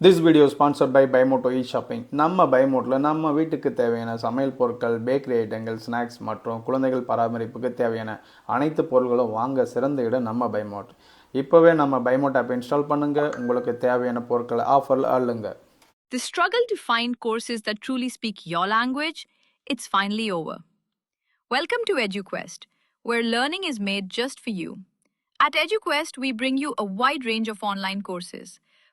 This video sponsored by பைமோட்டோ E shopping நம்ம பைமோட்டில் நம்ம வீட்டுக்கு தேவையான சமையல் பொருட்கள் பேக்கரி ஐட்டங்கள் ஸ்நாக்ஸ் மற்றும் குழந்தைகள் பராமரிப்புக்கு தேவையான அனைத்து பொருட்களும் வாங்க சிறந்த இடம் நம்ம பைமோட் இப்போவே நம்ம பைமோட் ஆப் இன்ஸ்டால் பண்ணுங்க உங்களுக்கு தேவையான பொருட்களை ஆஃபரில் அள்ளுங்க The struggle to find courses that truly speak your language, it's finally over. Welcome to EduQuest, where learning is made just for you. At EduQuest, we bring you a wide range of online courses,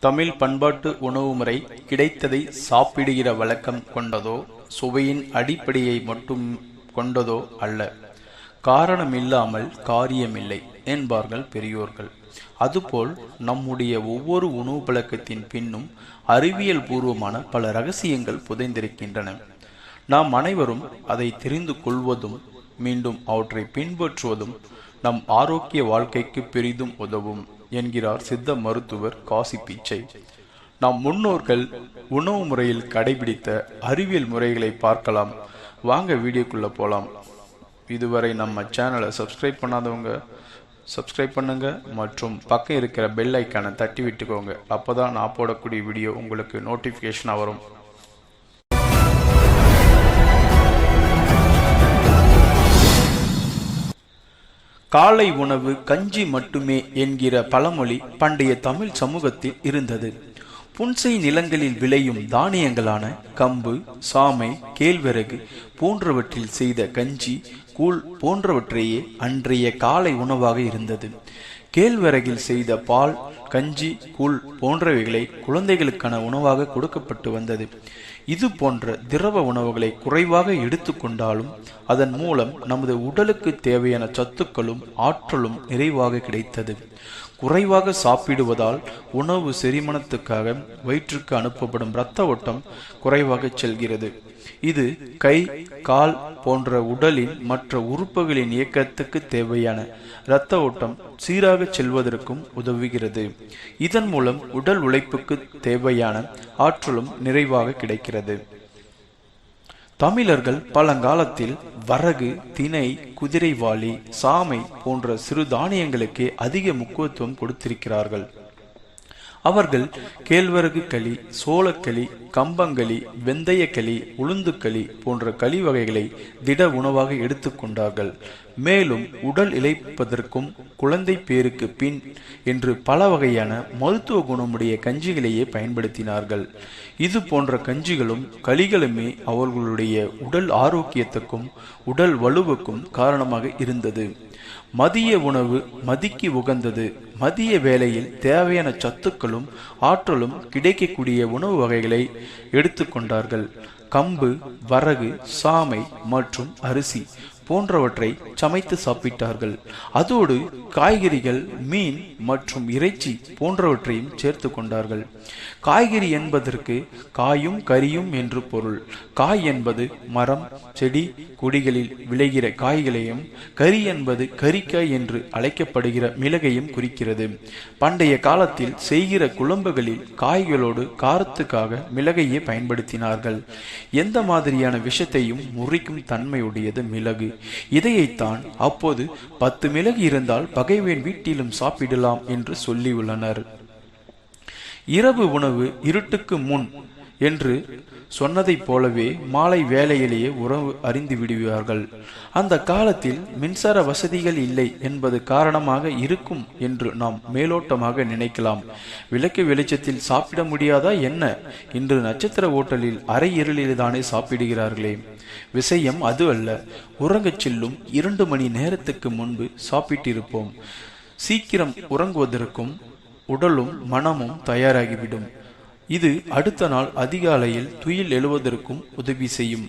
Tamil பண்பாட்டு உணவு முறை கிடைத்ததை சாப்பிடுகிற வழக்கம் கொண்டதோ சுவையின் அடிப்படையை மட்டும் கொண்டதோ அல்ல. காரணமில்லாமல் காரியமில்லை என்பார்கள் பெரியோர்கள். அதுபோல் நம்முடைய ஒவ்வொரு உணவு பழக்கத்தின் பின்னும் அறிவியல் பூர்வமான பல ரகசியங்கள் புதைந்திருக்கின்றன. நாம் அனைவரும் அதை தெரிந்து கொள்வதும் மீண்டும் அவற்றை பின்பற்றுவதும் நம் ஆரோக்கிய வாழ்க்கைக்கு பெரிதும் உதவும். என்கிறார் சித்த மருத்துவர் காசி பிச்சை. நம் முன்னோர்கள் உணவு முறையில் கடைபிடித்த அறிவியல் முறைகளை பார்க்கலாம். வாங்க வீடியோக்குள்ள போலாம். இதுவரை நம்ம சேனலை சப்ஸ்கிரைப் பண்ணாதவங்க சப்ஸ்கிரைப் பண்ணுங்க. மற்றும் பக்கம் இருக்கிற பெல் ஐக்கானை தட்டி விட்டுக்கோங்க அப்பதான் நான் போடக்கூடிய வீடியோ உங்களுக்கு நோட்டிஃபிகேஷனாக வரும். காலை உணவு கஞ்சி மட்டுமே என்கிற பழமொழி பண்டைய தமிழ் சமூகத்தில் இருந்தது. புன்சை நிலங்களில் விளையும் தானியங்களான கம்பு சாமை கேழ்வரகு போன்றவற்றில் செய்த கஞ்சி கூழ் போன்றவற்றையே அன்றைய காலை உணவாக இருந்தது. கேழ்வரகில் செய்த பால் கஞ்சி கூழ் போன்றவைகளை குழந்தைகளுக்கான உணவாக கொடுக்கப்பட்டு வந்தது. இது போன்ற திரவ உணவுகளை குறைவாக எடுத்துக்கொண்டாலும் அதன் மூலம் நமது உடலுக்கு தேவையான சத்துக்களும் ஆற்றலும் நிறைவாக கிடைத்தது. குறைவாக சாப்பிடுவதால் உணவு செரிமனத்துக்காக வயிற்றுக்கு அனுப்பப்படும் இரத்த ஓட்டம் குறைவாக செல்கிறது. இது கை கால் போன்ற உடலின் மற்ற உறுப்புகளின் இயக்கத்துக்கு தேவையான இரத்த ஓட்டம் சீராக செல்வதற்கும் உதவுகிறது. இதன் மூலம் உடல் உழைப்புக்கு தேவையான ஆற்றலும் நிறைவாக கிடைக்கிறது. தமிழர்கள் பழங்காலத்தில் வரகு திணை குதிரைவாளி சாமை போன்ற சிறு தானியங்களுக்கு அதிக முக்கியத்துவம் கொடுத்திருக்கிறார்கள். அவர்கள் கேழ்வரகு களி சோளக்களி கம்பங்களி வெந்தயக்களி உளுந்துக்களி போன்ற களி வகைகளை திட உணவாக எடுத்துக்கொண்டார்கள் மேலும் உடல் இழைப்பதற்கும் குழந்தை பேருக்கு பின் என்று பல வகையான மருத்துவ குணமுடைய கஞ்சிகளையே பயன்படுத்தினார்கள். இது போன்ற கஞ்சிகளும் களிகளுமே அவர்களுடைய உடல் ஆரோக்கியத்துக்கும் உடல் வலுவுக்கும் காரணமாக இருந்தது. மதிய உணவு மதிக்கு உகந்தது. மதிய வேளையில் தேவையான சத்துக்களும் ஆற்றலும் கிடைக்கக்கூடிய உணவு வகைகளை எடுத்துக்கொண்டார்கள். கம்பு வரகு சாமை மற்றும் அரிசி. போன்றவற்றை சமைத்து சாப்பிட்டார்கள். அதோடு காய்கறிகள் மீன் மற்றும் இறைச்சி போன்றவற்றையும் சேர்த்து கொண்டார்கள். காய்கறி என்பதற்கு காயும் கரியும் என்று பொருள். காய் என்பது மரம் செடி கொடிகளில் விளைகிற காய்களையும் கரி என்பது கறிக்காய் என்று அழைக்கப்படுகிற மிளகையும் குறிக்கிறது. பண்டைய காலத்தில் செய்கிற குழம்புகளில் காய்களோடு காரத்துக்காக மிளகையே பயன்படுத்தினார்கள். எந்த மாதிரியான விஷத்தையும் முறிக்கும் தன்மையுடையது மிளகு. இதையைத்தான் அப்போது பத்து மிளகு இருந்தால் பகைவேன் வீட்டிலும் சாப்பிடலாம் என்று சொல்லியுள்ளனர். இரவு உணவு இருட்டுக்கு முன் என்று சொன்னதைப் போலவே மாலை வேலையிலேயே உறவு அறிந்து விடுவார்கள். அந்த காலத்தில் மின்சார வசதிகள் இல்லை என்பது காரணமாக இருக்கும் என்று நாம் மேலோட்டமாக நினைக்கலாம். விளக்கு வெளிச்சத்தில் சாப்பிட முடியாதா என்ன? இன்று நட்சத்திர ஓட்டலில் அரை இருளில்தானே சாப்பிடுகிறார்களே. விஷயம் அது அல்ல. உறங்கச் செல்லும் இரண்டு மணி நேரத்துக்கு முன்பு சாப்பிட்டிருப்போம். சீக்கிரம் உறங்குவதற்கும் உடலும் மனமும் தயாராகிவிடும். இது அடுத்த நாள் அதிகாலையில் துயில் எழுவதற்கும் உதவி செய்யும்.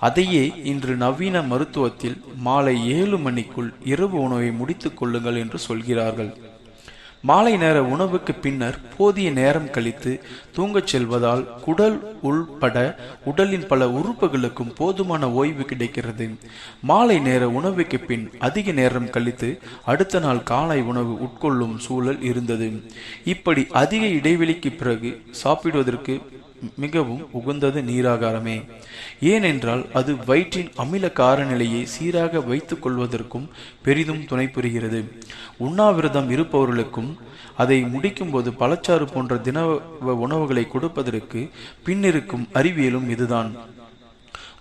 அதையே இன்று நவீன மருத்துவத்தில் மாலை ஏழு மணிக்குள் இரவு உணவை முடித்துக் கொள்ளுங்கள் என்று சொல்கிறார்கள். மாலை நேர உணவுக்கு பின்னர் போதிய நேரம் கழித்து தூங்கச் செல்வதால் குடல் உள்பட உடலின் பல உறுப்புகளுக்கும் போதுமான ஓய்வு கிடைக்கிறது. மாலை நேர உணவுக்கு பின் அதிக நேரம் கழித்து அடுத்த நாள் காலை உணவு உட்கொள்ளும் சூழல் இருந்தது. இப்படி அதிக இடைவெளிக்கு பிறகு சாப்பிடுவதற்கு மிகவும் உகந்தது நீராகாரமே. ஏனென்றால் அது வயிற்றின் அமில காரநிலையை சீராக வைத்துக் கொள்வதற்கும் பெரிதும் துணை புரிகிறது. உண்ணாவிரதம் இருப்பவர்களுக்கும் அதை முடிக்கும்போது பழச்சாறு போன்ற தின உணவுகளை கொடுப்பதற்கு பின்னிருக்கும் அறிவியலும் இதுதான்.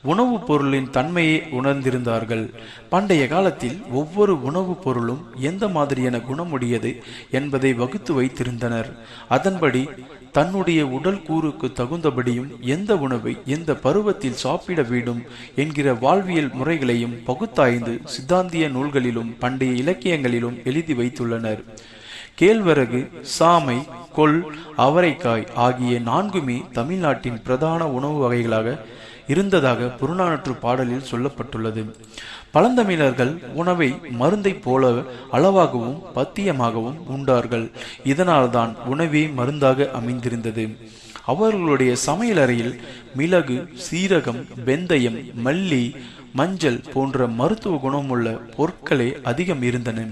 உணவுப் பொருளின் தன்மையை உணர்ந்திருந்தார்கள். பண்டைய காலத்தில் ஒவ்வொரு உணவுப் பொருளும் எந்த மாதிரியான குணமுடையது என்பதை வகுத்து வைத்திருந்தனர். அதன்படி தன்னுடைய உடல் கூறுக்கு தகுந்தபடியும் எந்த உணவை எந்த பருவத்தில் சாப்பிட வேண்டும் என்கிற வாழ்வியல் முறைகளையும் பகுத்தாய்ந்து சித்தாந்திய நூல்களிலும் பண்டைய இலக்கியங்களிலும் எழுதி வைத்துள்ளனர். கேழ்வரகு சாமை கொள் அவரைக்காய் ஆகிய நான்குமே தமிழ்நாட்டின் பிரதான உணவு வகைகளாக இருந்ததாக புறநானூற்று பாடலில் சொல்லப்பட்டுள்ளது. பழந்தமிழர்கள் உணவை மருந்தை போல அளவாகவும் பத்தியமாகவும் உண்டார்கள். இதனால்தான் உணவே மருந்தாக அமைந்திருந்தது. அவர்களுடைய சமையலறையில் மிளகு சீரகம் வெந்தயம் மல்லி மஞ்சள் போன்ற மருத்துவ குணமுள்ள பொருட்களே அதிகம் இருந்தன.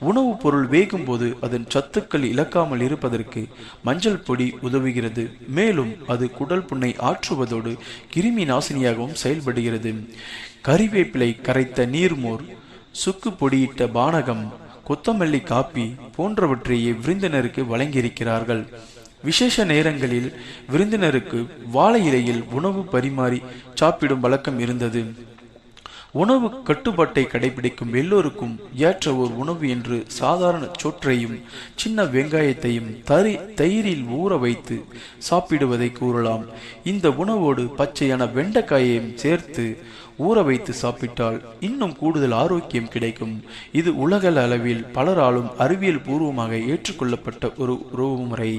உணவுப் பொருள் வேகும்போது அதன் சத்துக்கள் இழக்காமல் இருப்பதற்கு மஞ்சள் பொடி உதவுகிறது. மேலும் அது குடல் புண்ணை ஆற்றுவதோடு கிருமி நாசினியாகவும் செயல்படுகிறது. கறிவேப்பிலை கரைத்த நீர்மோர் சுக்கு பொடியிட்ட பானகம் கொத்தமல்லி காப்பி போன்றவற்றையே விருந்தினருக்கு வழங்கியிருக்கிறார்கள். விசேஷ நேரங்களில் விருந்தினருக்கு வாழை இலையில் உணவு பரிமாறி சாப்பிடும் வழக்கம் இருந்தது. உணவு கட்டுப்பாட்டை கடைபிடிக்கும் எல்லோருக்கும் ஏற்ற ஒரு உணவு என்று சாதாரண சோற்றையும் சின்ன வெங்காயத்தையும் தரி தயிரில் ஊற வைத்து சாப்பிடுவதை கூறலாம். இந்த உணவோடு பச்சையான வெண்டைக்காயையும் சேர்த்து ஊற வைத்து சாப்பிட்டால் இன்னும் கூடுதல் ஆரோக்கியம் கிடைக்கும். இது உலக அளவில் பலராலும் அறிவியல் பூர்வமாக ஏற்றுக்கொள்ளப்பட்ட ஒரு உறவு முறை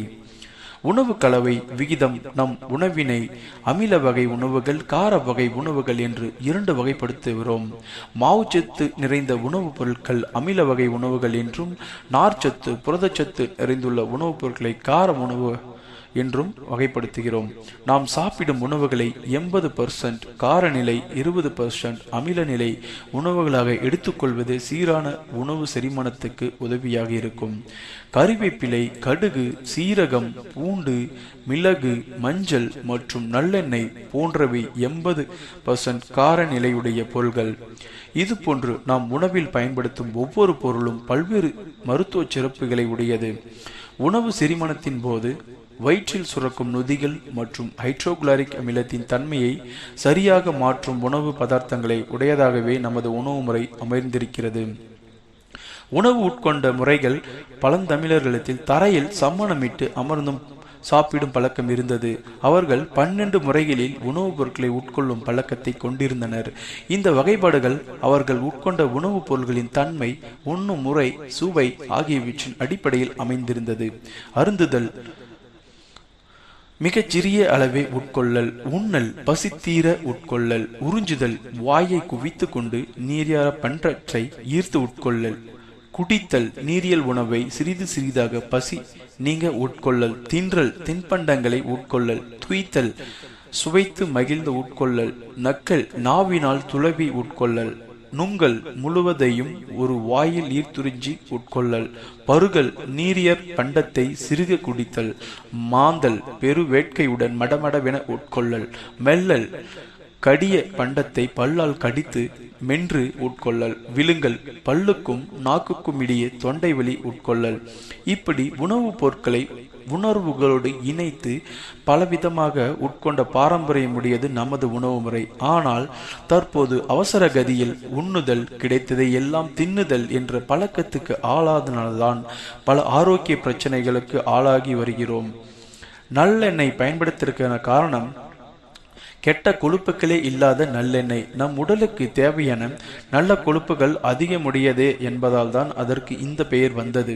உணவு கலவை விகிதம் நம் உணவினை அமில வகை உணவுகள் கார வகை உணவுகள் என்று இரண்டு வகைப்படுத்துகிறோம். மாவுச்சத்து நிறைந்த உணவுப் பொருட்கள் அமில வகை உணவுகள் என்றும் நார்ச்சத்து புரதச்சத்து நிறைந்துள்ள உணவுப் பொருட்களை கார உணவு என்றும் வகைப்படுத்துகிறோம். நாம் சாப்பிடும் உணவுகளை எண்பது பர்சன்ட் காரநிலை இருபது பர்சன்ட் அமிலநிலை உணவுகளாக எடுத்துக்கொள்வது சீரான உணவு செரிமானத்துக்கு உதவியாக இருக்கும். கறிவேப்பிலை கடுகு சீரகம் பூண்டு மிளகு மஞ்சள் மற்றும் நல்லெண்ணெய் போன்றவை எண்பது பர்சன்ட் காரநிலையுடைய பொருள்கள். இது போன்று நாம் உணவில் பயன்படுத்தும் ஒவ்வொரு பொருளும் பல்வேறு மருத்துவ சிறப்புகளை உடையது. உணவு செரிமானத்தின் போது வயிற்றில் சுரக்கும் நொதிகள் மற்றும் ஹைட்ரோகுளாரிக் அமிலத்தின் தன்மையை சரியாக மாற்றும் உணவு பதார்த்தங்களை உடையதாகவே நமது உணவு முறை அமைந்திருக்கிறது. உணவு உட்கொண்ட முறைகள் பழந்தமிழர்களிடத்தில் தரையில் சம்மணமிட்டு அமர்ந்தும் சாப்பிடும் பழக்கம் இருந்தது. அவர்கள் பன்னெண்டு முறைகளில் உணவுப் பொருட்களை உட்கொள்ளும் பழக்கத்தை கொண்டிருந்தனர். இந்த வகைப்பாடுகள் அவர்கள் உட்கொண்ட உணவுப் பொருள்களின் தன்மை உண்ணும் முறை சுவை ஆகியவற்றின் அடிப்படையில் அமைந்திருந்தது. அருந்துதல் மிகச் சிறிய அளவே உட்கொள்ளல் உண்ணல் பசித்தீர உட்கொள்ளல் உறிஞ்சுதல் வாயை குவித்து கொண்டு நீரியார பன்றற்றை ஈர்த்து உட்கொள்ளல். குடித்தல் நீரியல் உணவை சிறிது சிறிதாக பசி நீங்க உட்கொள்ளல். தின்றல் தின்பண்டங்களை உட்கொள்ளல். துய்த்தல் சுவைத்து மகிழ்ந்து உட்கொள்ளல். நக்கல் நாவினால் துளவி உட்கொள்ளல். நுங்கள் முழுவதையும் ஒரு வாயில் ஈர்த்துறிஞ்சி உட்கொள்ளல். பருகல் நீரியர் பண்டத்தை சிறுக குடித்தல். மாந்தல் பெரு வேட்கையுடன் மடமடவென உட்கொள்ளல். மெல்லல் கடிய பண்டத்தை பல்லால் கடித்து மென்று உட்கொள்ளல். விழுங்கல் பல்லுக்கும் நாக்குக்கும் இடையே தொண்டை வலி உட்கொள்ளல். இப்படி உணவுப் பொருட்களை உணர்வுகளோடு இணைத்து பலவிதமாக உட்கொண்ட பாரம்பரியமுடையது நமது உணவு முறை. ஆனால் தற்போது அவசர கதியில் உண்ணுதல் கிடைத்ததை எல்லாம் தின்னுதல் என்ற பழக்கத்துக்கு ஆளாதனால்தான் பல ஆரோக்கிய பிரச்சனைகளுக்கு ஆளாகி வருகிறோம். நல்லெண்ணெய் பயன்படுத்திருக்கிற காரணம் கெட்ட கொழுப்புகளே இல்லாத நல்லெண்ணெய். நம் உடலுக்கு தேவையான நல்ல கொழுப்புகள் அதிகமுடையதே என்பதால் தான் அதற்கு இந்த பெயர் வந்தது.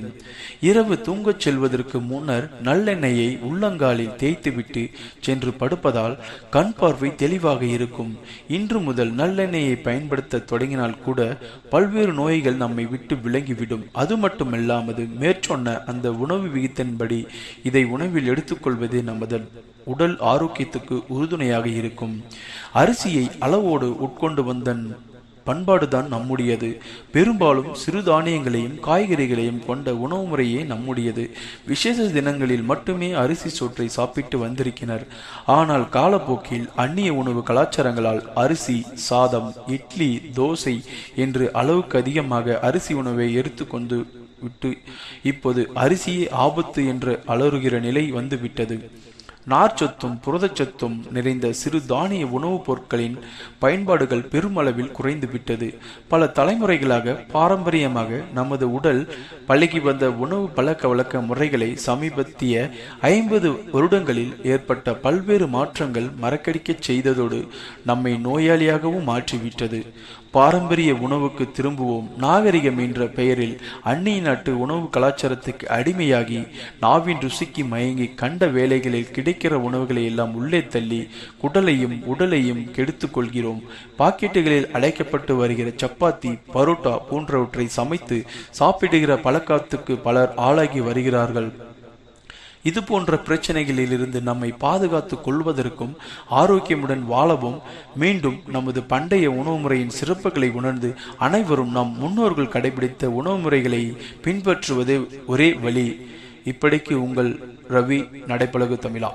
இரவு தூங்கச் செல்வதற்கு முன்னர் நல்லெண்ணெயை உள்ளங்காலில் தேய்த்துவிட்டு சென்று படுப்பதால் கண் பார்வை தெளிவாக இருக்கும். இன்று முதல் நல்லெண்ணெயை பயன்படுத்த தொடங்கினால் கூட பல்வேறு நோய்கள் நம்மை விட்டு விலங்கிவிடும் அது மட்டுமல்லாமது மேற்சொன்ன அந்த உணவு விகிதத்தின்படி இதை உணவில் எடுத்துக்கொள்வதே நமது உடல் ஆரோக்கியத்துக்கு உறுதுணையாக இருக்கும். அரிசியை அளவோடு உட்கொண்டு வந்தன் பண்பாடுதான் நம்முடையது. பெரும்பாலும் சிறுதானியங்களையும் காய்கறிகளையும் கொண்ட உணவு முறையே நம்முடையது. விசேஷ தினங்களில் மட்டுமே அரிசி சோற்றை சாப்பிட்டு வந்திருக்கினர். ஆனால் காலப்போக்கில் அந்நிய உணவு கலாச்சாரங்களால் அரிசி சாதம் இட்லி தோசை என்று அளவுக்கு அதிகமாக அரிசி உணவை எடுத்துக்கொண்டு விட்டு இப்போது அரிசியே ஆபத்து என்று அலறுகிற நிலை வந்துவிட்டது. நார்ச்சத்தும் புரதச்சத்தும் நிறைந்த சிறு தானிய உணவுப் பொருட்களின் பயன்பாடுகள் பெருமளவில் குறைந்து விட்டது பல தலைமுறைகளாக பாரம்பரியமாக நமது உடல் பழகி வந்த உணவு பழக்க வழக்க முறைகளை சமீபத்திய ஐம்பது வருடங்களில் ஏற்பட்ட பல்வேறு மாற்றங்கள் மறக்கடிக்கச் செய்ததோடு நம்மை நோயாளியாகவும் மாற்றிவிட்டது. பாரம்பரிய உணவுக்கு திரும்புவோம். நாகரிகம் என்ற பெயரில் அந்நிய நாட்டு உணவு கலாச்சாரத்துக்கு அடிமையாகி நாவின் ருசிக்கு மயங்கி கண்ட வேலைகளில் கிடைக்கிற உணவுகளை எல்லாம் உள்ளே தள்ளி குடலையும் உடலையும் கெடுத்து கொள்கிறோம். பாக்கெட்டுகளில் அடைக்கப்பட்டு வருகிற சப்பாத்தி பரோட்டா போன்றவற்றை சமைத்து சாப்பிடுகிற பழக்கத்துக்கு பலர் ஆளாகி வருகிறார்கள். இது போன்ற பிரச்சனைகளிலிருந்து நம்மை பாதுகாத்துக் கொள்வதற்கும் ஆரோக்கியமுடன் வாழவும் மீண்டும் நமது பண்டைய உணவு முறையின் சிறப்புகளை உணர்ந்து அனைவரும் நம் முன்னோர்கள் கடைபிடித்த உணவு முறைகளை பின்பற்றுவதே ஒரே வழி. இப்படிக்கு உங்கள் ரவி நடைப்பழகு தமிழா.